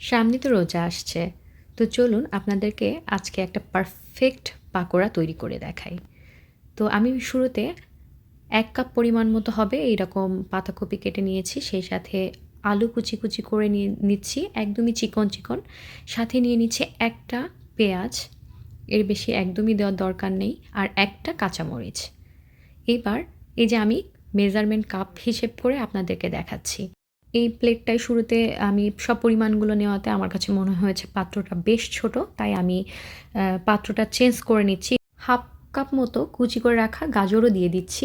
সামনে তো রোজা আসছে। তো চলুন আপনাদেরকে আজকে একটা পারফেক্ট পাকোড়া তৈরি করে দেখাই। তো আমি শুরুতে এক কাপ পরিমাণ মতো হবে, এইরকম পাতাকপি কেটে নিয়েছি, সেই সাথে আলু কুচি কুচি করে নিয়ে নিচ্ছি, একদমই চিকন চিকন। সাথে নিয়ে নিচ্ছি একটা পেঁয়াজ, এর বেশি একদমই দেওয়ার দরকার নেই, আর একটা কাঁচামরিচ। এবার এই যে আমি মেজারমেন্ট কাপ হিসেব করে আপনাদেরকে দেখাচ্ছি। এই প্লেটটায় শুরুতে আমি সব পরিমাণগুলো নেওয়াতে আমার কাছে মনে হয়েছে পাত্রটা বেশ ছোট, তাই আমি পাত্রটা চেঞ্জ করে নিচ্ছি। হাফ কাপ মতো কুচি করে রাখা গাজরও দিয়ে দিচ্ছি।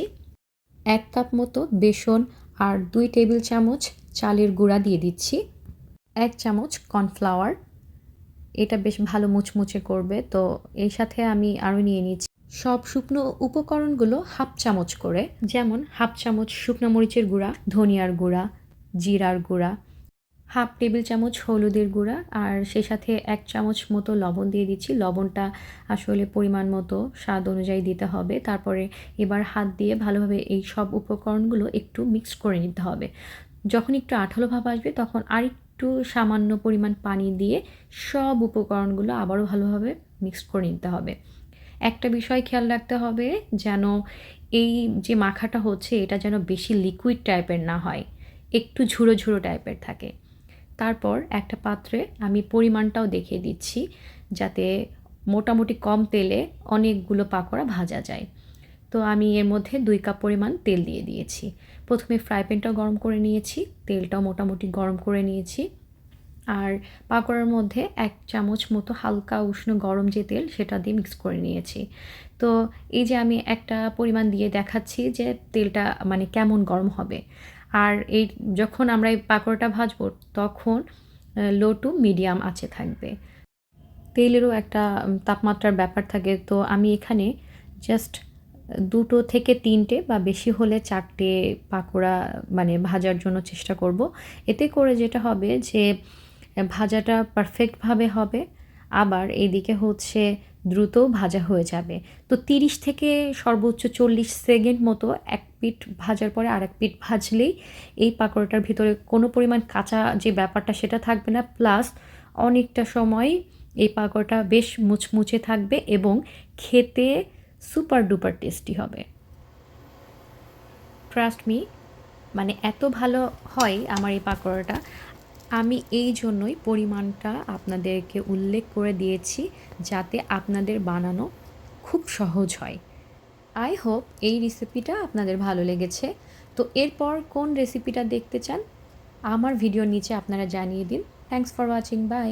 এক কাপ মতো বেসন আর দুই টেবিল চামচ চালের গুঁড়া দিয়ে দিচ্ছি। এক চামচ কর্নফ্লাওয়ার। এটা বেশ ভালো মুচমুচে করবে, তো এর সাথে আমি আরও নিয়ে নিচ্ছি। সব শুকনো উপকরণগুলো হাফ চামচ করে, যেমন হাফ চামচ শুকনো মরিচের গুঁড়া, ধনিয়ার গুঁড়া জিরার গুঁড়া, হাফ টেবিল চামচ হলুদের গুঁড়া, আর সেই সাথে এক চামচ মতো লবণ দিয়ে দিচ্ছি। লবণটা আসলে পরিমাণ মতো স্বাদ অনুযায়ী দিতে হবে। তারপরে এবার হাত দিয়ে ভালোভাবে এই সব উপকরণগুলো একটু মিক্স করে নিতে হবে। যখন একটু আঠালো ভাব আসবে, তখন আরেকটু সামান্য পরিমাণ পানি দিয়ে সব উপকরণগুলো আবারও ভালোভাবে মিক্স করে নিতে হবে। একটা বিষয় খেয়াল রাখতে হবে, যেন এই যে মাখাটা হচ্ছে, এটা যেন বেশি লিকুইড টাইপের না হয়। একটু ঝুড়ো ঝুড়ো টাইপের থাকে। তারপর একটা পাত্রে আমি পরিমাণটাও দেখিয়ে দিচ্ছি যাতে মোটামুটি কম তেলে অনেকগুলো পাকোড়া ভাজা যায়। তো আমি এর মধ্যে দুই কাপ পরিমাণ তেল দিয়ে দিয়েছি। প্রথমে ফ্রাই প্যানটাও গরম করে নিয়েছি, তেলটাও মোটামুটি গরম করে নিয়েছি। আর পাকোড়ার মধ্যে এক চামচ মতো হালকা উষ্ণ গরম যে তেল সেটা দিয়ে মিক্স করে নিয়েছি। তো এই যে আমি একটা পরিমাণ দিয়ে দেখাচ্ছি যে তেলটা মানে কেমন গরম হবে। আর এই যখন আমরা এই পাকোড়াটা ভাজবো, তখন লো টু মিডিয়াম আছে থাকবে। তেলেরও একটা তাপমাত্রার ব্যাপার থাকে। তো আমি এখানে জাস্ট দুটো থেকে তিনটে বা বেশি হলে চারটে পাকোড়া মানে ভাজার জন্য চেষ্টা করব। এতে করে যেটা হবে যে, ভাজাটা পারফেক্টভাবে হবে। আবার এইদিকে হচ্ছে দ্রুত ভাজা হয়ে যাবে। তো তিরিশ থেকে সর্বোচ্চ চল্লিশ সেকেন্ড মতো এক পিঠ ভাজার পরে আর এক পিঠ ভাজলেই এই পাকোড়াটার ভিতরে কোনো পরিমাণ কাঁচা যে ব্যাপারটা সেটা থাকবে না। প্লাস অনেকটা সময় এই পাকোড়াটা বেশ মুচমুচে থাকবে এবং খেতে সুপার ডুপার টেস্টি হবে। ট্রাস্ট মি মানে এত ভালো হয় আমার এই পাকোড়াটা। আমি এই জন্যই পরিমাণটা আপনাদেরকে উল্লেখ করে দিয়েছি যাতে আপনাদের বানানো খুব সহজ হয়। আই হোপ এই রেসিপিটা আপনাদের ভালো লেগেছে। তো এরপর কোন রেসিপিটা দেখতে চান? আমার ভিডিওর নিচে আপনারা জানিয়ে দিন। Thanks for watching by